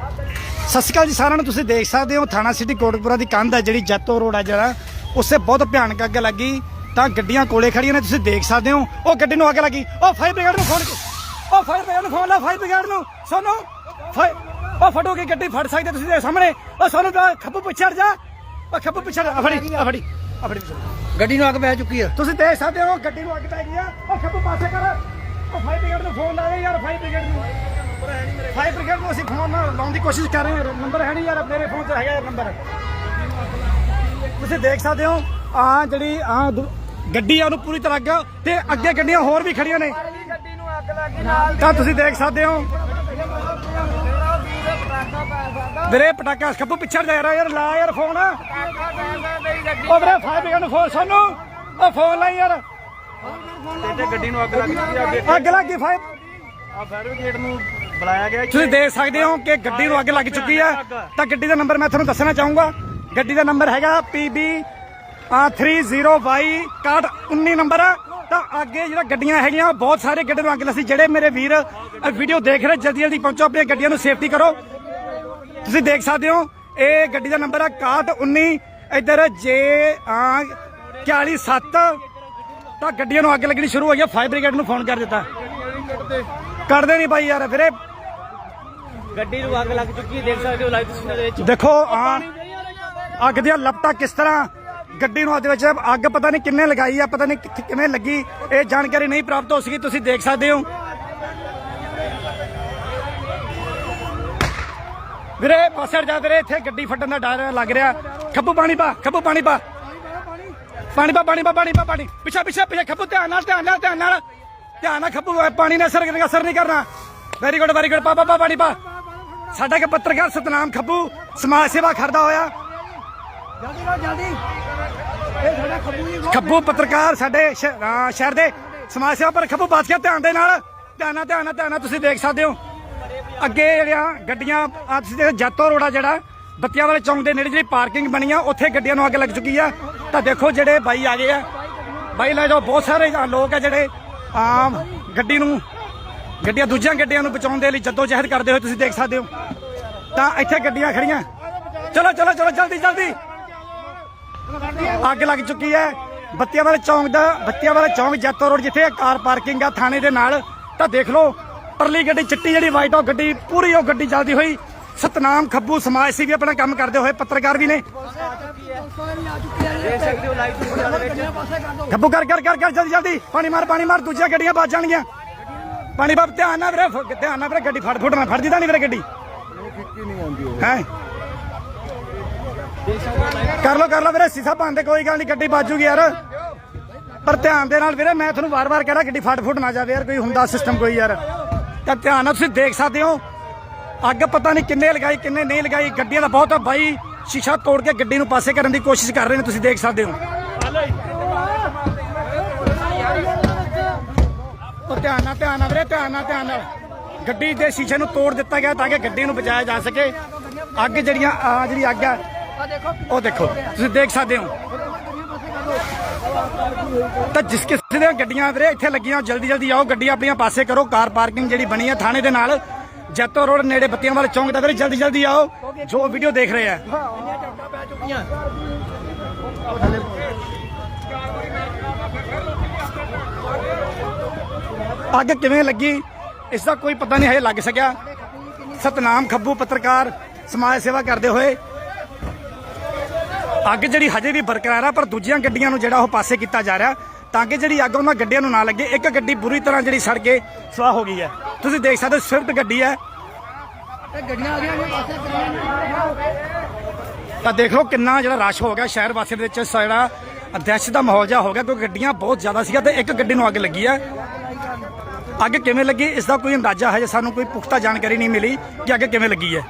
ਸਤਿ ਸ਼੍ਰੀ ਅਕਾਲ ਜੀ ਸਾਰਿਆਂ ਨੂੰ ਤੁਸੀਂ ਦੇਖ ਸਕਦੇ ਹੋ ਥਾਣਾ ਸਿਟੀ ਕੋਟਕਪੁਰਾ ਦੀ ਕੰਧ ਹੈ ਜਿਹੜੀ ਜੈਤੋ ਰੋਡ ਹੈ ਜਿਹੜਾ। ਉਸੇ ਬਹੁਤ ਭਿਆਨਕ ਅੱਗ ਲੱਗੀ ਤਾਂ ਗੱਡੀਆਂ ਕੋਲੇ ਖੜੀਆਂ ਨੇ ਤੁਸੀਂ ਦੇਖ ਸਕਦੇ ਹੋ। ਉਹ ਗੱਡੀ ਨੂੰ ਅੱਗ ਲੱਗੀ। ਉਹ ਫਾਇਰ ਬ੍ਰਿਗੇਡ ਨੂੰ ਫੋਨ ਉਹ ਫਾਇਰ ਬ੍ਰਿਗੇਡ ਨੂੰ ਫੋਨ ਲਾ ਫਾਇਰ ਬ੍ਰਿਗੇਡ ਨੂੰ। ਸੁਣੋ ਫਾਇਰ ਉਹ ਫਟੋ ਕੇ ਗੱਡੀ ਫੜ ਸਕਦੇ ਤੁਸੀਂ ਦੇ ਸਾਹਮਣੇ। ਉਹ ਸੋਨੂੰ ਦਾ ਖੱਬੂ ਪਿੱਛੜ ਜਾ। ਉਹ ਖੱਬੂ ਪਿੱਛੜ ਆ ਫੜੀ ਆ ਫੜੀ ਆ ਫੜੀ। ਗੱਡੀ ਨੂੰ ਅੱਗ ਪੈ ਚੁੱਕੀ ਹੈ ਤੁਸੀਂ ਦੇਖ ਸਕਦੇ ਹੋ ਗੱਡੀ ਨੂੰ ਅੱਗ ਪੈ ਗਈ ਆ। ਉਹ ਖੱਬੂ ਪਾਸੇ ਕਰ। ਉਹ ਫਾਇਰ ਬ੍ਰਿਗੇਡ ਨੂੰ ਫੋਨ ਲਾ ਦੇ ਯਾਰ ਫਾਇਰ ਬ੍ਰਿਗੇਡ ਨੂੰ। ਫਾਇਰ ਬ੍ਰਿਗੇਡ ਨੂੰ ਅਸੀਂ ਫੋਨ ਲਾਉਣ ਦੀ ਕੋਸ਼ਿਸ਼ ਕਰ ਰਹੇ ਹਾਂ। ਨੰਬਰ ਹੈ ਨਹੀਂ ਯਾਰ ਮੇਰੇ ਫੋਨ 'ਤੇ ਹੈਗਾ ਨੰਬਰ। ਤੁਸੀਂ ਦੇਖ ਸਕਦੇ ਹੋ ਆ ਜਿਹੜੀ ਆ ਗੱਡੀ ਆ ਉਹਨੂੰ ਪੂਰੀ ਤਰ੍ਹਾਂ ਅੱਗ ਤੇ ਅੱਗੇ ਗੱਡੀਆਂ ਹੋਰ ਵੀ ਖੜੀਆਂ ਨੇ। ਤਾਂ ਤੁਸੀਂ ਦੇਖ ਸਕਦੇ ਹੋ। ਵੀਰੇ ਪਟਾਕਾ ਖੱਬੂ ਪਿੱਛੜ ਜਾ ਰਿਹਾ ਯਾਰ ਲਾ ਯਾਰ ਫੋਨ ਉਹ ਵੀਰੇ ਫਾਇਰ ਬ੍ਰਿਗੇਡ ਨੂੰ ਫੋਨ ਸਾਨੂੰ ਉਹ ਫੋਨ ਲਾ ਯਾਰ। ਤੇ ਗੱਡੀ ਨੂੰ ਅੱਗ ਲੱਗ ਹੈ ਅੱਗੇ ਲੱਗੀ ਫਾਇਰ ਆ ਫਾਇਰ ਬ੍ਰਿਗੇਡ ਨੂੰ ਬੁਲਾਇਆ ਗਿਆ ਤੁਸੀਂ ਦੇਖ ਸਕਦੇ ਹੋ ਕਿ ਗੱਡੀ ਨੂੰ ਅੱਗ ਲੱਗ ਚੁੱਕੀ ਹੈ ਤਾਂ ਗੱਡੀ ਦਾ ਨੰਬਰ ਮੈਂ ਤੁਹਾਨੂੰ ਦੱਸਣਾ ਚਾਹੂੰਗਾ। ਗੱਡੀ ਦਾ ਨੰਬਰ ਹੈਗਾ PB 30Y 6119 ਨੰਬਰ। ਹੈ ਤਾਂ ਅੱਗੇ ਜਿਹੜਾ ਗੱਡੀਆਂ ਹੈਗੀਆਂ ਬਹੁਤ ਸਾਰੇ ਗੱਡੇ ਨੂੰ ਅੱਗ ਲੱਗੀ ਜਿਹੜੇ ਮੇਰੇ ਵੀਰ ਵੀਡੀਓ ਦੇਖ ਰਹੇ ਜਲਦੀ ਜਲਦੀ ਪਹੁੰਚੋ ਆਪਣੀਆਂ ਗੱਡੀਆਂ ਨੂੰ ਸੇਫਟੀ ਕਰੋ। ਤੁਸੀਂ ਦੇਖ ਸਕਦੇ ਹੋ ਇਹ ਗੱਡੀ ਦਾ ਨੰਬਰ ਹੈ 6119 ਇੱਧਰ J 417 ਤਾਂ ਗੱਡੀਆਂ ਨੂੰ ਅੱਗ ਲੱਗਣੀ ਸ਼ੁਰੂ ਹੋਈ ਹੈ ਫਾਇਰ ਬ੍ਰਿਗੇਡ ਨੂੰ ਫੋਨ ਕਰ ਦਿੱਤਾ। ਕਰਦੇ ਨਹੀਂ ਬਾਈ ਯਾਰ ਵੀਰੇ ਗੱਡੀ ਨੂੰ ਅੱਗ ਲੱਗ ਚੁੱਕੀ ਹੈ, ਦੇਖ ਸਕਦੇ ਹੋ ਲਾਈਵ ਤਸਵੀਰਾਂ ਦੇ ਵਿੱਚ। ਦੇਖੋ ਆ ਅੱਗ ਦੀਆਂ ਲਪਟਾਂ ਕਿਸ ਤਰ੍ਹਾਂ ਗੱਡੀ ਨੂੰ ਅੱਗ ਵਿੱਚ ਅੱਗ ਪਤਾ ਨਹੀਂ ਕਿੰਨੇ ਲਗਾਈ ਆ, ਪਤਾ ਨਹੀਂ ਕਿ- ਕਿਵੇਂ ਲੱਗੀ। ਇਹ ਜਾਣਕਾਰੀ ਨਹੀਂ ਪ੍ਰਾਪਤ ਹੋ ਸਕੀ, ਤੁਸੀਂ ਦੇਖ ਸਕਦੇ ਹੋ। ਵੀਰੇ, ਪਾਸੇ ਜਾ ਵੀਰੇ, ਇੱਥੇ ਗੱਡੀ ਫਟਣ ਦਾ ਡਰ ਲੱਗ ਰਿਹਾ। ਖੱਬੂ ਪਾਣੀ ਪਾ, ਖੱਬੂ ਪਾਣੀ ਪਾ। ਪਾਣੀ ਪਾ ਪਾਣੀ ਪਾ ਪਾਣੀ ਪਾ, ਪਾਣੀ। ਪਿੱਛੇ ਪਿੱਛੇ ਪਿੱਛੇ, ਖੱਬੂ, ਧਿਆਨ ਨਾਲ ਧਿਆਨ ਨਾਲ ਧਿਆਨ ਨਾਲ। ਧਿਆਨ ਨਾਲ ਖੱਬੂ ਪਾਣੀ ਨੇ ਅਸਰ ਕਰੇਗਾ ਅਸਰ ਨਹੀਂ ਕਰਨਾ। ਵੈਰੀ ਗੁੱਡ ਵੈਰੀ ਗੁੱਡ ਪਾ ਪਾ ਪਾ, ਪਾਣੀ ਪਾ। ਸਾਡਾ ਕਿ ਪੱਤਰਕਾਰ ਸਤਨਾਮ ਖੱਬੂ ਸਮਾਜ ਸੇਵਾ ਕਰਦਾ ਹੋਇਆ। ਜਲਦੀ ਕਰੋ ਜਲਦੀ। ਇਹ ਸਾਡਾ ਖੱਬੂ ਜੀ ਖੱਬੂ ਪੱਤਰਕਾਰ ਸਾਡੇ ਸ਼ਹਿਰ ਦੇ ਸਮਾਜ ਸੇਵਾ ਪਰ ਖੱਬੂ ਬਾਤ ਧਿਆਨ ਦੇ ਨਾਲ। ਧਿਆਨ ਨਾਲ ਧਿਆਨ ਨਾਲ ਧਿਆਨ ਨਾਲ ਤੁਸੀਂ ਦੇਖ ਸਕਦੇ ਹੋ। ਅੱਗੇ ਜਿਹੜੀਆਂ ਗੱਡੀਆਂ ਆ ਤੁਸੀਂ ਦੇਖੋ ਜੈਤੋ ਆ ਜਿਹੜਾ। ਬੱਤੀਆਂ ਵਾਲੇ ਚੌਂਕ ਦੇ ਨੇੜੇ ਜਿਹੜੀ ਪਾਰਕਿੰਗ ਬਣੀ ਆ ਉੱਥੇ ਗੱਡੀਆਂ ਨੂੰ ਅੱਗ ਲੱਗ ਚੁੱਕੀ ਆ। ਤਾਂ ਦੇਖੋ ਜਿਹੜੇ ਬਾਈ ਆ ਗਏ ਆ। ਬਾਈ ਲੈ ਜਾਓ ਬਹੁਤ ਸਾਰੇ ਲੋਕ ਆ ਜਿਹੜੇ ਆਮ ਗੱਡੀ ਨੂੰ ਗੱਡੀਆਂ ਦੂਜੀਆਂ ਗੱਡੀਆਂ ਨੂੰ ਬਚਾਉਣ ਦੇ ਲਈ ਜੱਦੋ ਜਹਿਦ ਕਰਦੇ ਹੋਏ ਤੁਸੀਂ ਦੇਖ ਸਕਦੇ ਹੋ। ਤਾਂ ਇੱਥੇ ਗੱਡੀਆਂ ਖੜੀਆਂ। ਚਲੋ ਚਲੋ ਚਲੋ, ਜਲਦੀ ਜਲਦੀ। ਅੱਗ ਲੱਗ ਚੁੱਕੀ ਹੈ। ਬੱਤੀਆਂ ਵਾਲੇ ਚੌਂਕ ਦਾ, ਬੱਤੀਆਂ ਵਾਲੇ ਚੌਂਕ ਜੈਤੋ ਰੋਡ ਜਿੱਥੇ ਕਾਰ ਪਾਰਕਿੰਗ ਆ, ਥਾਣੇ ਦੇ ਨਾਲ। ਤਾਂ ਦੇਖ ਲਓ, ਪਰਲੀ ਗੱਡੀ, ਚਿੱਟੀ ਜਿਹੜੀ ਵਾਈਟ ਉਹ ਗੱਡੀ, ਪੂਰੀ ਉਹ ਗੱਡੀ ਚੱਲਦੀ ਹੋਈ। ਸਤਨਾਮ ਖੱਬੂ ਸਮਾਜ ਸੀ ਵੀ ਆਪਣਾ ਕੰਮ ਕਰਦੇ ਹੋਏ ਪੱਤਰਕਾਰ ਵੀ ਨੇ। ਖੱਬੂ, ਕਰ ਕਰ ਕਰ ਕਰ, ਜਲਦੀ ਜਲਦੀ। ਪਾਣੀ ਮਾਰ ਪਾਣੀ ਮਾਰ, ਦੂਜੀਆਂ ਗੱਡੀਆਂ ਵੱਜ ਜਾਣਗੀਆਂ। ਪਾਣੀ ਬਾਬ, ਧਿਆਨ ਨਾਲ ਵੀਰੇ ਧਿਆਨ ਨਾਲ ਵੀਰੇ, ਗੱਡੀ ਫੜ, ਫੁੱਟ ਨਾ ਫੜਦੀ ਤਾਂ ਨਹੀਂ ਵੀਰੇ ਗੱਡੀ। ਹੈ? ਕਰ ਲੋ ਕਰ ਲੋ ਵੀਰੇ, ਸੀਸਾ ਬੰਦ ਕੋਈ ਗੱਲ ਨਹੀਂ, ਗੱਡੀ ਬਾਜੂਗੀ ਯਾਰ। ਪਰ ਧਿਆਨ ਦੇ ਨਾਲ ਵੀਰੇ, ਮੈਂ ਤੁਹਾਨੂੰ ਵਾਰ-ਵਾਰ ਕਹਿ ਗੱਡੀ ਫੜ ਫੁੱਟ ਨਾ ਜਾਵੇ ਯਾਰ, ਕੋਈ ਹੁੰਦਾ ਸਿਸਟਮ ਕੋਈ ਯਾਰ। ਤਾਂ ਧਿਆਨ ਨਾਲ ਤੁਸੀਂ ਦੇਖ ਸਕਦੇ ਹੋ, ਅੱਗ ਪਤਾ ਨਹੀਂ ਕਿੰਨੇ ਲਗਾਈ, ਕਿੰਨੇ ਨਹੀਂ ਲਗਾਈ, ਗੱਡੀਆਂ ਦਾ ਬਹੁਤ ਬਾਈ ਸ਼ੀਸ਼ਾ ਤੋੜ ਕੇ ਗੱਡੀ ਨੂੰ ਪਾਸੇ ਕਰਨ ਦੀ ਕੋਸ਼ਿਸ਼ ਕਰ ਰਹੇ ਨੇ, ਤੁਸੀਂ ਦੇਖ ਸਕਦੇ ਹੋ। ਧਿਆਨ ਨਾਲ ਧਿਆਨ ਨਾਲ ਵੀਰੇ, ਧਿਆਨ ਨਾਲ ਧਿਆਨ ਨਾਲ। ਗੱਡੀ ਦੇ ਸ਼ੀਸ਼ੇ ਨੂੰ ਤੋੜ ਦਿੱਤਾ ਗਿਆ ਤਾਂ ਕਿ ਗੱਡੀ ਨੂੰ ਬਚਾਇਆ ਜਾ ਸਕੇ। ਅੱਗ ਜਿਹੜੀਆਂ ਆ ਜਿਹੜੀ ਅੱਗ ਆ ਉਹ ਦੇਖੋ, ਤੁਸੀਂ ਦੇਖ ਸਕਦੇ ਹੋ। ਤਾਂ ਜਿਸ ਕਿਸੇ ਦੀਆਂ ਗੱਡੀਆਂ ਵੀਰੇ, ਇੱਥੇ ਲੱਗੀਆਂ, ਜਲਦੀ ਜਲਦੀ ਆਓ ਗੱਡੀ ਆਪਣੀਆਂ ਪਾਸੇ ਕਰੋ, ਕਾਰ ਪਾਰਕਿੰਗ ਜਿਹੜੀ ਬਣੀ ਹੈ ਥਾਣੇ ਦੇ ਨਾਲ। ਜੈਤੋ ਰੋਡ ਨੇੜੇ ਬੱਤੀਆਂ ਵਾਲੇ ਚੌਂਕ ਦਾ ਜਲਦੀ ਜਲਦੀ ਆਓ, ਜੋ ਵੀਡੀਓ ਦੇਖ ਰਹੇ ਆ ਅੱਗ ਕਿਵੇਂ ਲੱਗੀ? ਇਸ ਦਾ ਕੋਈ ਪਤਾ ਨਹੀਂ ਹਜੇ ਲੱਗ ਸਕਿਆ। ਸਤਨਾਮ ਖੱਬੂ ਪੱਤਰਕਾਰ ਸਮਾਜ ਸੇਵਾ ਕਰਦੇ ਹੋਏ। ਅੱਗ ਜਿਹੜੀ ਹਜੇ ਵੀ ਬਰਕਰਾਰ ਆ ਪਰ ਦੂਜੀਆਂ ਗੱਡੀਆਂ ਨੂੰ ਜਿਹੜਾ ਉਹ ਪਾਸੇ ਕੀਤਾ ਜਾ ਰਿਹਾ ਤਾਂ ਕਿ ਜਿਹੜੀ ਅੱਗ ਉਹਨਾਂ ਗੱਡੀਆਂ ਨੂੰ ਨਾ ਲੱਗੇ। ਇੱਕ ਗੱਡੀ ਬੁਰੀ ਤਰ੍ਹਾਂ ਜਿਹੜੀ ਸੜ ਕੇ ਸਵਾਹ ਹੋ ਗਈ ਹੈ। ਤੁਸੀਂ ਦੇਖ ਸਕਦੇ ਹੋ ਸਵਿਫਟ ਗੱਡੀ ਹੈ। ਤਾਂ ਦੇਖ ਲਓ ਕਿੰਨਾ ਜਿਹੜਾ ਰਸ਼ ਹੋ ਗਿਆ ਸ਼ਹਿਰ ਵਾਸੀਆਂ ਦੇ ਵਿੱਚ ਜਿਹੜਾ ਦਹਿਸ਼ਤ ਦਾ ਮਾਹੌਲ ਜਿਹਾ ਹੋ ਗਿਆ ਕਿਉਂਕਿ ਗੱਡੀਆਂ ਬਹੁਤ ਜ਼ਿਆਦਾ ਸੀਗਾ ਤੇ ਇੱਕ ਗੱਡੀ ਨੂੰ ਅੱਗ ਲੱਗੀ ਹੈ। ਅੱਗ ਕਿਵੇਂ ਲੱਗੀ? ਇਸ ਦਾ ਕੋਈ ਅੰਦਾਜ਼ਾ ਹੈ? ਜੇ ਸਾਨੂੰ ਕੋਈ ਪੁਖਤਾ ਜਾਣਕਾਰੀ ਨਹੀਂ ਮਿਲੀ ਕਿ ਅੱਗ ਕਿਵੇਂ ਲੱਗੀ ਹੈ।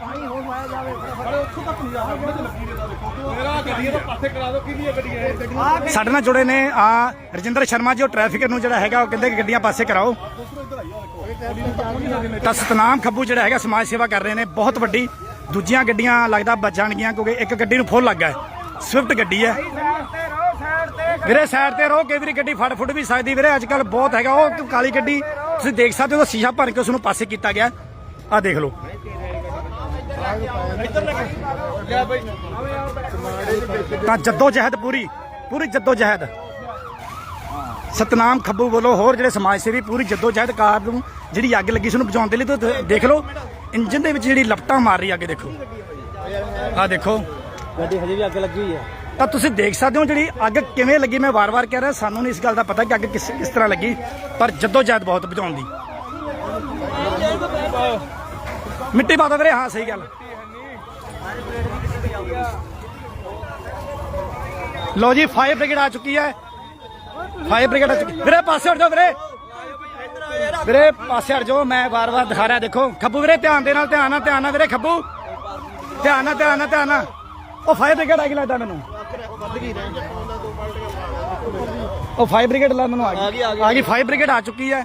ਸਾਡੇ ਨਾਲ ਜੁੜੇ ਨੇ, ਆ, ਰਜਿੰਦਰ ਸ਼ਰਮਾ ਜੀ, ਉਹ ਟ੍ਰੈਫਿਕ ਨੂੰ ਜਿਹੜਾ ਹੈਗਾ, ਉਹ ਕਹਿੰਦੇ ਕਿ ਗੱਡੀਆਂ ਪਾਸੇ ਕਰਾਓ। ਤਾਂ ਸਤਨਾਮ ਖੱਬੂ ਜਿਹੜਾ ਹੈਗਾ, ਸਮਾਜ ਸੇਵਾ ਕਰ ਰਹੇ ਨੇ, ਬਹੁਤ ਵੱਡੀ। ਦੂਜੀਆਂ ਗੱਡੀਆਂ ਲੱਗਦਾ ਬਚ ਜਾਣਗੀਆਂ, ਕਿਉਂਕਿ ਇੱਕ ਗੱਡੀ ਨੂੰ ਫੁੱਲ ਲੱਗਾ ਹੈ। ਸਵਿਫਟ ਗੱਡੀ ਹੈ। ਵੀਰੇ ਸਾਈਡ ਤੇ ਰਹੋ, ਕਈ ਵਾਰੀ ਗੱਡੀ ਫੜ ਫੁੱਟ ਵੀ ਸਕਦੀ। ਵੀਰੇ ਅੱਜ ਕੱਲ ਬਹੁਤ ਹੈਗਾ, ਉਹ ਕਾਲੀ ਗੱਡੀ ਤੁਸੀਂ ਦੇਖ ਸਕਦੇ ਹੋ ਸ਼ੀਸ਼ਾ ਭਰ ਕੇ ਉਸ ਨੂੰ ਪਾਸੇ ਕੀਤਾ ਗਿਆ। ਆ ਦੇਖ ਲਓ। ਤਾਂ ਜੱਦੋ ਜਹਿਦ ਪੂਰੀ ਪੂਰੀ ਜੱਦੋ ਜਹਿਦ ਸਤਨਾਮ ਖੱਬੂ ਵੱਲੋਂ ਹੋਰ ਜਿਹੜੇ ਸਮਾਜ ਸੇਵੀ ਪੂਰੀ ਜੱਦੋ ਜਹਿਦ ਕਾਰ ਨੂੰ ਜਿਹੜੀ ਅੱਗ ਲੱਗੀ ਸੀ ਉਹਨੂੰ ਬੁਝਾਉਣ ਦੇ ਲਈ ਤਾਂ ਦ- ਦੇਖ ਲਓ, ਇੰਜਨ ਦੇ ਵਿੱਚ ਜਿਹੜੀ ਲਪਟਾਂ ਮਾਰ ਰਹੀ ਅੱਗੇ, ਦੇਖੋ। ਆਹ ਦੇਖੋ। ਗੱਡੀ ਹਜੇ ਵੀ ਅੱਗ ਲੱਗੀ ਹੋਈ ਹੈ। ਤਾਂ ਤੁਸੀਂ ਦੇਖ ਸਕਦੇ ਹੋ ਜਿਹੜੀ ਅੱਗ ਕਿਵੇਂ ਲੱਗੀ, ਮੈਂ ਵਾਰ-ਵਾਰ ਕਹਿ ਰਿਹਾ, ਸਾਨੂੰ ਨਹੀਂ ਇਸ ਗੱਲ ਦਾ ਪਤਾ ਕਿ ਅੱਗ ਕਿਸ ਕਿਸ ਤਰ੍ਹਾਂ ਲੱਗੀ, ਪਰ ਜੱਦੋ ਜਹਿਦ ਬਹੁਤ ਬਚਾਉਣ ਦੀ। ਮਿੱਟੀ ਪਾ ਦੋ ਵੀਰੇ, ਹਾਂ, ਸਹੀ ਗੱਲ। ਲੋ ਜੀ ਫਾਇਰ ਬ੍ਰਿਗੇਡ ਆ ਚੁੱਕੀ ਹੈ। ਫਾਇਰ ਬ੍ਰਿਗੇਡ ਆ ਚੁੱਕੀ ਵੀਰੇ, ਪਾਸੇ ਹਟ ਜਾਓ ਵੀਰੇ। ਵੀਰੇ, ਪਾਸੇ ਹਟ ਜਾਓ, ਮੈਂ ਵਾਰ-ਵਾਰ ਦਿਖਾ ਰਿਹਾ, ਦੇਖੋ। ਖੱਬੂ ਵੀਰੇ, ਧਿਆਨ ਦੇ ਨਾਲ, ਧਿਆਨ ਨਾਲ ਧਿਆਨ ਨਾਲ ਵੀਰੇ, ਖੱਬੂ। ਧਿਆਨ ਨਾਲ ਧਿਆਨ ਨਾਲ ਧਿਆਨ ਨਾਲ। ਉਹ ਫਾਇਰ ਬ੍ਰਿਗੇਡ ਆ ਗਈ ਲੱਗਦਾ ਮੈਨੂੰ? ਉਹ ਫਾਇਰ ਬ੍ਰਿਗੇਡ ਲਾ ਮੈਨੂੰ ਆ ਗਈ। ਆ ਗਈ ਫਾਇਰ ਬ੍ਰਿਗੇਡ ਆ ਚੁੱਕੀ ਹੈ।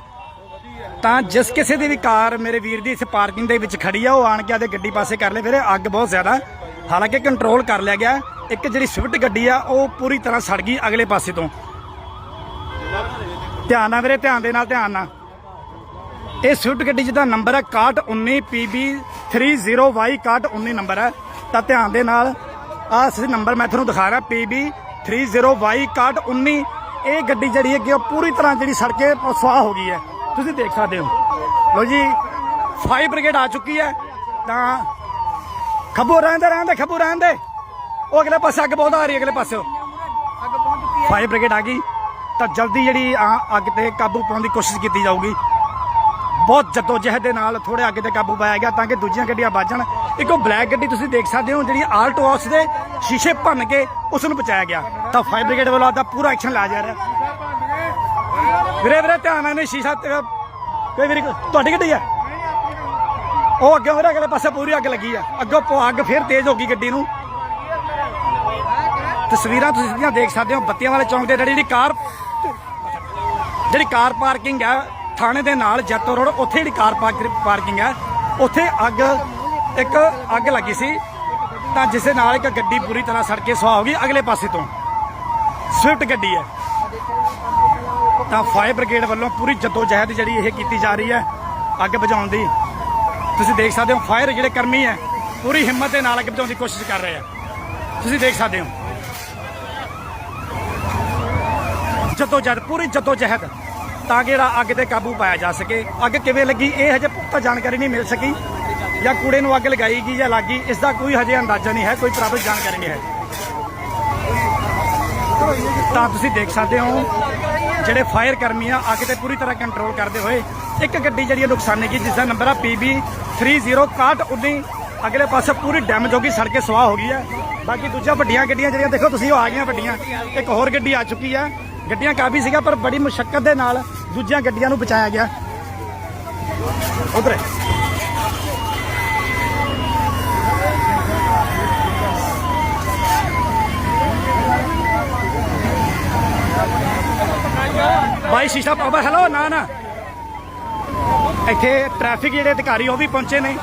ਤਾਂ ਜਿਸ ਕਿਸੇ ਦੀ ਵੀ ਕਾਰ ਮੇਰੇ ਵੀਰ ਦੀ ਇਸ ਪਾਰਕਿੰਗ ਦੇ ਵਿੱਚ ਖੜੀ ਆ ਉਹ ਆਣ ਕੇ ਆਦੇ ਗੱਡੀ ਪਾਸੇ ਕਰ ਲੈ। ਵੀਰੇ ਅੱਗ ਬਹੁਤ ਜ਼ਿਆਦਾ। ਹਾਲਾਂਕਿ ਕੰਟਰੋਲ ਕਰ ਲਿਆ ਗਿਆ। ਇੱਕ ਜਿਹੜੀ ਸਵਿਫਟ ਗੱਡੀ ਆ ਉਹ ਪੂਰੀ ਤਰ੍ਹਾਂ ਸੜ ਗਈ ਅਗਲੇ ਪਾਸੇ ਤੋਂ। ਧਿਆਨ ਨਾਲ ਵੀਰੇ ਧਿਆਨ ਦੇ ਨਾਲ ਧਿਆਨ ਨਾਲ। ਇਹ ਸਵਿਫਟ ਗੱਡੀ ਜਿਹਦਾ ਨੰਬਰ ਹੈ 6119 PB 30Y 6119 ਨੰਬਰ ਹੈ। ਤਾਂ ਧਿਆਨ ਦੇ ਨਾਲ ਆਹ ਸੀ ਨੰਬਰ ਮੈਂ ਤੁਹਾਨੂੰ ਦਿਖਾ ਰਿਹਾ PB 30Y 6119 ਇਹ ਗੱਡੀ ਜਿਹੜੀ ਹੈਗੀ ਉਹ ਪੂਰੀ ਤਰ੍ਹਾਂ ਜਿਹੜੀ ਸੜਕੇ ਸਵਾਹ ਹੋ ਗਈ ਹੈ। ਤੁਸੀਂ ਦੇਖ ਸਕਦੇ ਹੋ। ਲੋ ਜੀ, ਫਾਇਰ ਬ੍ਰਿਗੇਡ ਆ ਚੁੱਕੀ ਹੈ। ਤਾਂ ਖੱਬੂ ਰਹਿੰਦੇ ਰਹਿੰਦੇ ਖੱਬੂ ਰਹਿੰਦੇ ਉਹ ਅਗਲੇ ਪਾਸੇ ਅੱਗ ਬਹੁਤ ਆ ਰਹੀ ਹੈ, ਅਗਲੇ ਪਾਸੇ। ਫਾਇਰ ਬ੍ਰਿਗੇਡ ਆ ਗਈ। ਤਾਂ ਜਲਦੀ ਜਿਹੜੀ ਅੱਗ ਤੇ ਕਾਬੂ ਪਾਉਣ ਦੀ ਕੋਸ਼ਿਸ਼ ਕੀਤੀ ਜਾਊਗੀ। ਬਹੁਤ ਜਦੋਜਹਿਦ ਦੇ ਨਾਲ ਥੋੜੇ ਅੱਗੇ ਤੇ ਕਾਬੂ ਪਾਇਆ ਗਿਆ ਤਾਂ ਕਿ ਦੂਜੀਆਂ ਗੱਡੀਆਂ ਵੱਜਣ ਇੱਕ ਉਹ ਬਲੈਕ ਗੱਡੀ ਤੁਸੀਂ ਦੇਖ ਸਕਦੇ ਹੋ, ਜਿਹੜੀ ਆਲਟੋ ਹਾਊਸ ਦੇ ਸ਼ੀਸ਼ੇ ਭੰਨ ਕੇ ਉਸ ਨੂੰ ਬਚਾਇਆ ਗਿਆ। ਤਾਂ ਫਾਇਰ ਬ੍ਰਿਗੇਡ ਵੱਲੋਂ ਆਦਾ ਪੂਰਾ ਐਕਸ਼ਨ ਲਿਆ ਜਾ ਰਿਹਾ। ਵੀਰੇ ਵੀਰੇ, ਧਿਆਨ ਨਾਲ ਨਹੀਂ ਸ਼ੀਸ਼ਾ ਕੋਈ ਵੀਰੇ, ਤੁਹਾਡੀ ਗੱਡੀ ਆ ਉਹ ਅੱਗੇ ਵੀਰੇ ਅਗਲੇ ਪਾਸੇ ਪੂਰੀ ਅੱਗ ਲੱਗੀ ਆ। ਅੱਗੋਂ ਅੱਗ ਫਿਰ ਤੇਜ਼ ਹੋ ਗਈ ਗੱਡੀ ਨੂੰ। ਤਸਵੀਰਾਂ ਤੁਸੀਂ ਸਿੱਧੀਆਂ ਦੇਖ ਸਕਦੇ ਹੋ, ਬੱਤੀਆਂ ਵਾਲੇ ਚੌਂਕ ਦੇ ਨੇੜੇ ਜਿਹੜੀ ਕਾਰ ਜਿਹੜੀ ਕਾਰ ਪਾਰਕਿੰਗ ਹੈ, ਥਾਣੇ ਦੇ ਨਾਲ ਜੱਤੋ ਰੋਡ, ਉੱਥੇ ਜਿਹੜੀ ਕਾਰ ਪਾਰਕਿੰਗ ਹੈ, ਉੱਥੇ ਅੱਗ ਇੱਕ ਅੱਗ ਲੱਗੀ ਸੀ, ਤਾਂ ਜਿਸ ਦੇ ਨਾਲ ਇੱਕ ਗੱਡੀ ਪੂਰੀ ਤਰ੍ਹਾਂ ਸੜ ਕੇ ਸੁਆਹ ਹੋ ਗਈ ਅਗਲੇ ਪਾਸੇ ਤੋਂ। ਸਵਿਫਟ ਗੱਡੀ ਹੈ। ਤਾਂ ਫਾਇਰ ਬ੍ਰਿਗੇਡ ਵੱਲੋਂ ਪੂਰੀ ਜਦੋਜਹਿਦ ਜਿਹੜੀ ਇਹ ਕੀਤੀ ਜਾ ਰਹੀ ਹੈ ਅੱਗ ਬੁਝਾਉਣ ਦੀ। ਤੁਸੀਂ ਦੇਖ ਸਕਦੇ ਹੋ, ਫਾਇਰ ਜਿਹੜੇ ਕਰਮੀ ਹੈ, ਪੂਰੀ ਹਿੰਮਤ ਦੇ ਨਾਲ ਅੱਗ ਬੁਝਾਉਣ ਦੀ ਕੋਸ਼ਿਸ਼ ਕਰ ਰਹੇ ਆ ਤੁਸੀਂ ਦੇਖ ਸਕਦੇ ਹੋ। ਜਦੋ ਜਦ ਪੂਰੀ ਜਦੋ ਜਹਿਦ ਤਾਂ ਕਿ ਜਿਹੜਾ ਅੱਗ ਤੇ ਕਾਬੂ ਪਾਇਆ ਜਾ ਸਕੇ। ਅੱਗ ਕਿਵੇਂ ਲੱਗੀ, ਇਹ ਹਜੇ ਪੁਖਤਾ ਜਾਣਕਾਰੀ ਨਹੀਂ ਮਿਲ ਸਕੀ। ਜਾਂ ਕੂੜੇ ਨੂੰ ਅੱਗ ਲਗਾਈ ਗਈ ਜਾਂ ਲੱਗੀ ਇਸ ਦਾ ਕੋਈ ਹਜੇ ਅੰਦਾਜ਼ਾ ਨਹੀਂ ਹੈ, ਕੋਈ ਪ੍ਰਾਪਤ ਜਾਣਕਾਰੀ ਨਹੀਂ ਹੈ। ਤਾਂ ਤੁਸੀਂ ਦੇਖ ਸਕਦੇ ਹੋ, ਜਿਹੜੇ ਫਾਇਰ ਕਰਮੀ ਆ ਅੱਗ ਤੇ ਪੂਰੀ ਤਰ੍ਹਾਂ ਕੰਟਰੋਲ ਕਰਦੇ ਹੋਏ, ਇੱਕ ਗੱਡੀ ਜਿਹੜੀ ਹੈ ਨੁਕਸਾਨੇ ਗਈ ਜਿਸ ਦਾ ਨੰਬਰ ਆ PB 306119 ਅਗਲੇ ਪਾਸੇ ਪੂਰੀ ਡੈਮੇਜ ਹੋ ਗਈ ਸੜ ਕੇ ਸਵਾਹ ਹੋ ਗਈ ਹੈ। ਬਾਕੀ ਦੂਜਾ ਵੱਡੀਆਂ ਗੱਡੀਆਂ ਜਿਹੜੀਆਂ, ਦੇਖੋ ਤੁਸੀਂ ਉਹ ਆ ਗਈਆਂ ਵੱਡੀਆਂ, ਇੱਕ ਹੋਰ ਗੱਡੀ ਆ ਚੁੱਕੀ ਹੈ। ਗੱਡੀਆਂ ਕਾਫੀ ਸੀਗਾ ਪਰ ਬੜੀ ਮੁਸ਼ਕਲ ਦੇ ਨਾਲ ਦੂਜੀਆਂ ਗੱਡੀਆਂ ਨੂੰ ਬਚਾਇਆ ਗਿਆ। ਉਧਰ। ਬਾਈ ਸ਼ੀਸ਼ਾ ਪਾਪਾ ਹੈਲੋ ਨਾ ਨਾ। ਇੱਥੇ ਟ੍ਰੈਫਿਕ ਜਿਹੜੇ ਅਧਿਕਾਰੀ, ਉਹ ਵੀ ਪਹੁੰਚੇ ਨੇ।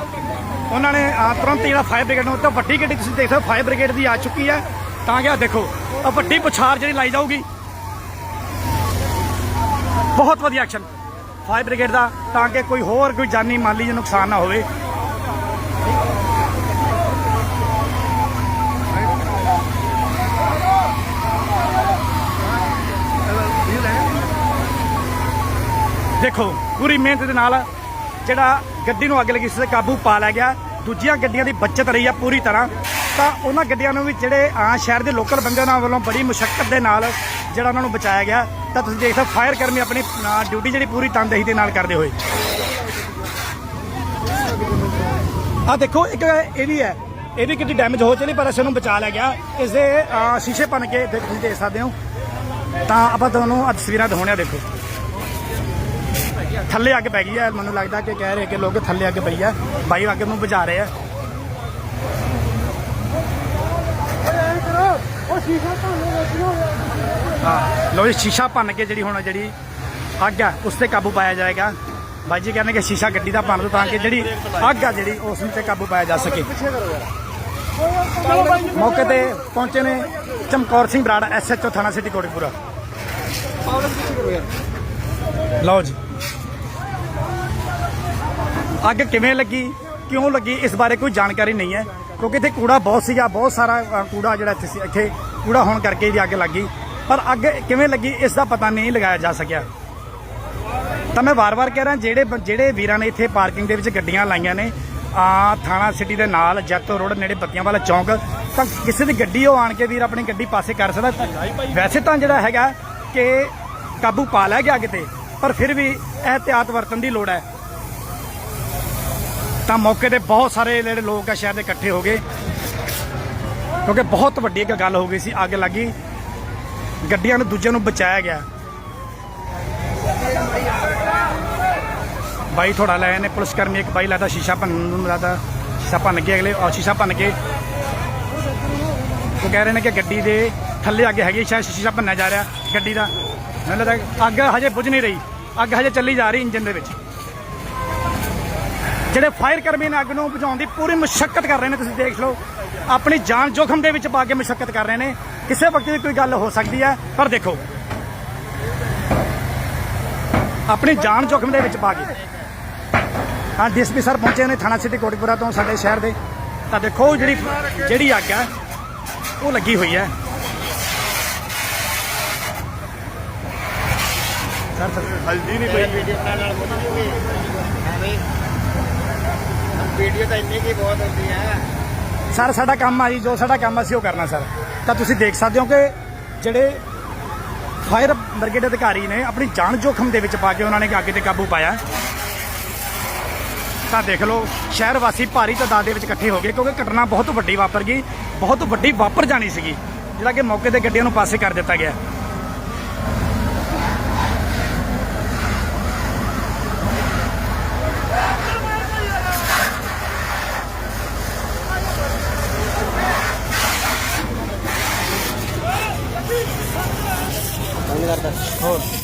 ਉਹਨਾਂ ਨੇ ਤੁਰੰਤ ਜਿਹੜਾ ਫਾਇਰ ਬ੍ਰਿਗੇਡ ਨੂੰ ਤਾਂ ਵੱਡੀ ਗੱਡੀ ਤੁਸੀਂ ਦੇਖ ਸਕਦੇ ਫਾਇਰ ਬ੍ਰਿਗੇਡ ਦੀ ਆ ਚੁੱਕੀ ਹੈ। ਤਾਂ ਕਿ ਆਹ ਦੇਖੋ ਆ ਵੱਡੀ ਪੁਛਾਰ ਜਿਹੜੀ ਲਾਈ ਜਾਊਗੀ। ਬਹੁਤ ਵਧੀਆ ਐਕਸ਼ਨ ਫਾਇਰ ਬ੍ਰਿਗੇਡ ਦਾ, ਤਾਂ ਕਿ ਕੋਈ ਹੋਰ ਕੋਈ ਜਾਨੀ ਮਾਲੀ ਜਾਂ ਨੁਕਸਾਨ ਨਾ ਹੋਵੇ। ਦੇਖੋ, ਪੂਰੀ ਮਿਹਨਤ ਦੇ ਨਾਲ ਜਿਹੜਾ ਗੱਡੀ ਨੂੰ ਅੱਗ ਲੱਗੀ ਸੀ ਤੇ ਕਾਬੂ ਪਾ ਲਿਆ ਗਿਆ। ਦੂਜੀਆਂ ਗੱਡੀਆਂ ਦੀ ਬਚਤ ਰਹੀ ਆ ਪੂਰੀ ਤਰ੍ਹਾਂ। ਤਾਂ ਉਹਨਾਂ ਗੱਡੀਆਂ ਨੂੰ ਵੀ ਜਿਹੜੇ ਆ ਸ਼ਹਿਰ ਦੇ ਲੋਕਲ ਬੰਦਿਆਂ ਨਾਲ ਵੱਲੋਂ ਬੜੀ ਮੁਸ਼ਕਲ ਦੇ ਨਾਲ ਜਿਹੜਾ ਉਹਨਾਂ ਨੂੰ ਬਚਾਇਆ ਗਿਆ। ਤਾਂ ਤੁਸੀਂ ਦੇਖ ਸਕਦੇ ਫਾਇਰ ਕਰਮੀ ਆਪਣੀ ਡਿਊਟੀ ਜਿਹੜੀ ਪੂਰੀ ਤਨਦੇਹੀ ਦੇ ਨਾਲ ਕਰਦੇ ਹੋਏ। ਆ ਦੇਖੋ, ਇੱਕ ਇਹ ਵੀ ਹੈ, ਇਹ ਵੀ ਕਿਤੇ ਡੈਮੇਜ ਹੋ ਚਲੀ ਪਰ ਅਸੀਂ ਉਹਨੂੰ ਬਚਾ ਲਿਆ ਗਿਆ। ਇਸ ਦੇ ਸ਼ੀਸ਼ੇ ਭੰਨ ਕੇ ਦੇਖ ਤੁਸੀਂ ਦੇਖ ਸਕਦੇ ਹੋ। ਤਾਂ ਆਪਾਂ ਤੁਹਾਨੂੰ ਆਹ ਤਸਵੀਰਾਂ ਦਿਖਾਉਣੀਆਂ ਦੇਖੋ। ਥੱਲੇ ਅੱਗ ਪੈ ਗਈ ਹੈ, ਮੈਨੂੰ ਲੱਗਦਾ ਕਿ ਕਹਿ ਰਹੇ ਕਿ ਲੋਕ ਥੱਲੇ ਅੱਗ ਪਈ ਹੈ। ਬਾਈ ਅੱਗ ਨੂੰ ਬੁਝਾ ਰਹੇ ਆ ਉਹ ਲੋ ਜੀ, ਸ਼ੀਸ਼ਾ ਭੰਨ ਕੇ ਜਿਹੜੀ ਹੁਣ ਜਿਹੜੀ ਅੱਗ ਹੈ, ਉਸ ਤੇ ਕਾਬੂ ਪਾਇਆ ਜਾਏਗਾ। ਬਾਈ ਜੀ ਕਹਿੰਦੇ ਕਿ ਸ਼ੀਸ਼ਾ ਗੱਡੀ ਦਾ ਭੰਨ ਦੋ ਤਾਂ ਕਿ ਜਿਹੜੀ ਅੱਗ ਆ ਜਿਹੜੀ, ਉਸ ਨੂੰ ਤੇ ਕਾਬੂ ਪਾਇਆ ਜਾ ਸਕੇ। ਮੌਕੇ ਤੇ ਪਹੁੰਚੇ ਨੇ ਚਮਕੌਰ ਸਿੰਘ ਬਰਾੜ ਐਸਐਚਓ ਥਾਣਾ ਸਿਟੀ ਕੋਟਕਪੂਰਾ। ਲਓ ਜੀ। ਅੱਗ ਕਿਵੇਂ ਲੱਗੀ? ਕਿਉਂ ਲੱਗੀ? ਇਸ ਬਾਰੇ ਕੋਈ ਜਾਣਕਾਰੀ ਨਹੀਂ ਹੈ। ਕਿਉਂਕਿ ਇੱਥੇ ਕੂੜਾ ਬਹੁਤ ਸੀਗਾ, ਬਹੁਤ ਸਾਰਾ ਕੂੜਾ ਜਿਹੜਾ ਇੱਥੇ ਸੀ, ਇੱਥੇ ਕੂੜਾ ਹੋਣ ਕਰਕੇ ਵੀ ਅੱਗ ਲੱਗੀ। ਪਰ ਅੱਗ ਕਿਵੇਂ ਲੱਗੀ, ਇਸ ਦਾ ਪਤਾ ਨਹੀਂ ਲਗਾਇਆ ਜਾ ਸਕਿਆ। ਤਾਂ ਮੈਂ ਵਾਰ-ਵਾਰ ਕਹਿ ਰਿਹਾ, ਜਿਹੜੇ ਬ- ਜਿਹੜੇ ਵੀਰਾਂ ਨੇ ਇੱਥੇ ਪਾਰਕਿੰਗ ਦੇ ਵਿੱਚ ਗੱਡੀਆਂ ਲਾਈਆਂ ਨੇ, ਆ, ਥਾਣਾ ਸਿਟੀ ਦੇ ਨਾਲ, ਜੈਤੋ ਰੋਡ ਨੇੜੇ ਬੱਤੀਆਂ ਵਾਲਾ ਚੌਂਕ, ਤਾਂ ਕਿਸੇ ਦੀ ਗੱਡੀ ਉਹ ਆਣ ਕੇ ਵੀਰ ਆਪਣੀ ਗੱਡੀ ਪਾਸੇ ਕਰ ਸਕਦਾ। ਵੈਸੇ ਤਾਂ ਜਿਹੜਾ ਹੈਗਾ ਕਿ ਕਾਬੂ ਪਾ ਲਿਆ ਗਿਆ ਕਿਤੇ ਪਰ ਫਿਰ ਵੀ ਇਹਤਿਆਤ ਵਰਤਣ ਦੀ ਲੋੜ ਹੈ। ਤਾਂ ਮੌਕੇ ਤੇ ਬਹੁਤ ਸਾਰੇ ਜਿਹੜੇ ਲੋਕ ਆ ਸ਼ਹਿਰ ਦੇ ਇਕੱਠੇ ਹੋ ਗਏ। ਕਿਉਂਕਿ ਬਹੁਤ ਵੱਡੀ ਇੱਕ ਗੱਲ ਹੋ ਗਈ ਸੀ, ਅੱਗ ਲੱਗੀ ਗੱਡੀਆਂ ਨੂੰ ਦੂਜਿਆਂ ਨੂੰ ਬਚਾਇਆ ਗਿਆ। ਬਾਈ ਥੋੜਾ ਲੈ ਨੇ, ਪੁਲਿਸ ਕਰਮੀ ਇੱਕ ਬਾਈ ਲਾਦਾ, ਸ਼ੀਸ਼ਾ ਭੰਨ ਨੂੰ ਲਾਦਾ, ਸ਼ੀਸ਼ਾ ਭੰਨ ਕੇ ਅਗਲੇ ਔਰ ਸ਼ੀਸ਼ਾ ਭੰਨ ਕੇ। ਉਹ ਕਹਿ ਰਹੇ ਨੇ ਕਿ ਗੱਡੀ ਦੇ ਥੱਲੇ ਅੱਗ ਹੈਗੀ, ਸ਼ਾਇਦ ਸ਼ੀਸ਼ਾ ਭੰਨਿਆ ਜਾ ਰਿਹਾ, ਗੱਡੀ ਦਾ। ਮੈਨੂੰ ਲੱਗਦਾ ਅੱਗ ਹਜੇ ਬੁਝ ਨਹੀਂ ਰਹੀ, ਅੱਗ ਹਜੇ ਚੱਲੀ ਜਾ ਰਹੀ ਇੰਜਨ ਦੇ ਵਿੱਚ। ਜਿਹੜੇ ਫਾਇਰ ਕਰਮੀ ਨੇ ਅੱਗ ਨੂੰ ਬੁਝਾਉਣ ਦੀ ਪੂਰੀ ਮੁਸ਼ਕਲ ਕਰ ਰਹੇ ਨੇ ਤੁਸੀਂ ਦੇਖ ਲਓ। ਆਪਣੀ ਜਾਨ ਜੋਖਮ ਦੇ ਵਿੱਚ ਪਾ ਕੇ ਮੁਸ਼ਕਲ ਕਰ ਰਹੇ ਨੇ। ਕਿਸੇ ਵਕਤ ਦੀ ਕੋਈ ਗੱਲ ਹੋ ਸਕਦੀ ਹੈ ਪਰ ਦੇਖੋ ਆਪਣੀ ਜਾਨ ਜੋਖਮ ਦੇ ਵਿੱਚ ਪਾ ਕੇ। ਹਾਂ ਡੀਐਸਪੀ ਸਰ ਪਹੁੰਚੇ ਨੇ ਥਾਣਾ ਸਿਟੀ ਕੋਟਕਪੁਰਾ ਤੋਂ ਸਾਡੇ ਸ਼ਹਿਰ ਦੇ। ਤਾਂ ਦੇਖੋ ਜਿਹੜੀ ਜਿਹੜੀ ਅੱਗ ਹੈ ਉਹ ਲੱਗੀ ਹੋਈ ਹੈ। ਸਰ ਹਲਦੀ ਨਹੀਂ ਕੋਈ ਵੀਡੀਓ ਨਾਲ ਨਾਲ ਮੁੱਕ ਜੂਗੀ ਐਵੇਂ ਵੀਡੀਓ ਤਾਂ ਇੰਨੀ ਕੀ ਬਹੁਤ ਹੁੰਦੀ ਹੈ। ਸਰ, ਸਾਡਾ ਕੰਮ ਆ ਜੀ, ਜੋ ਸਾਡਾ ਕੰਮ ਅਸੀਂ ਉਹ ਕਰਨਾ, ਸਰ। ਤਾਂ ਤੁਸੀਂ ਦੇਖ ਸਕਦੇ ਹੋ ਕਿ ਜਿਹੜੇ ਫਾਇਰ ਬ੍ਰਿਗੇਡ ਅਧਿਕਾਰੀ ਨੇ ਆਪਣੀ ਜਾਨ ਜੋਖਮ ਦੇ ਵਿੱਚ ਪਾ ਕੇ ਉਹਨਾਂ ਨੇ ਅੱਗੇ ਤੇ ਕਾਬੂ ਪਾਇਆ। ਤਾਂ ਦੇਖ ਲਓ, ਸ਼ਹਿਰ ਵਾਸੀ ਭਾਰੀ ਤਾਦਾਦ ਦੇ ਵਿੱਚ ਇਕੱਠੇ ਹੋ ਗਏ, ਕਿਉਂਕਿ ਘਟਨਾ ਬਹੁਤ ਵੱਡੀ ਵਾਪਰ ਗਈ, ਬਹੁਤ ਵੱਡੀ ਵਾਪਰ ਜਾਣੀ ਸੀਗੀ, ਜਿਹੜਾ ਕਿ ਮੌਕੇ ਤੇ ਗੱਡੀਆਂ ਨੂੰ ਪਾਸੇ ਕਰ ਦਿੱਤਾ ਗਿਆ। ਬੰਦ ਕਰਦਾ ਹੋਰ